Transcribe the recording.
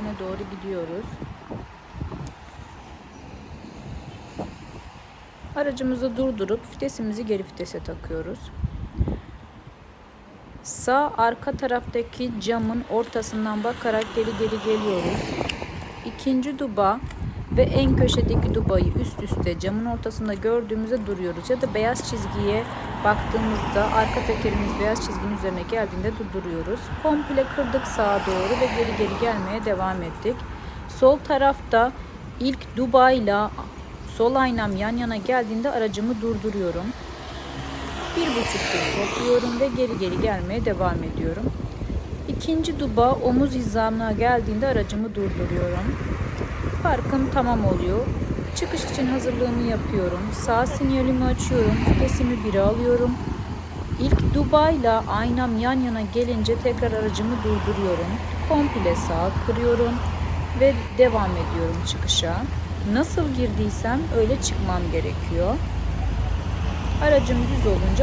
öne doğru gidiyoruz. Aracımızı durdurup vitesimizi geri vitese takıyoruz. Sağ arka taraftaki camın ortasından bakarak geri geri geliyoruz. İkinci duba ve en köşedeki dubayı üst üste camın ortasında gördüğümüzde duruyoruz. Ya da beyaz çizgiye baktığımızda arka tekerimiz beyaz çizginin üzerine geldiğinde durduruyoruz. Komple kırdık sağa doğru ve geri geri gelmeye devam ettik. Sol tarafta ilk dubayla sol aynam yan yana geldiğinde aracımı durduruyorum. Bir buçuk tur yapıyorum ve geri geri gelmeye devam ediyorum. İkinci duba omuz hizamına geldiğinde aracımı durduruyorum. Parkım tamam oluyor. Çıkış için hazırlığımı yapıyorum. Sağ sinyalimi açıyorum. Vitesimi 1'e alıyorum. İlk dubayla aynam yan yana gelince tekrar aracımı durduruyorum. Komple sağa kırıyorum ve devam ediyorum çıkışa. Nasıl girdiysem öyle çıkmam gerekiyor. Aracım düz olunca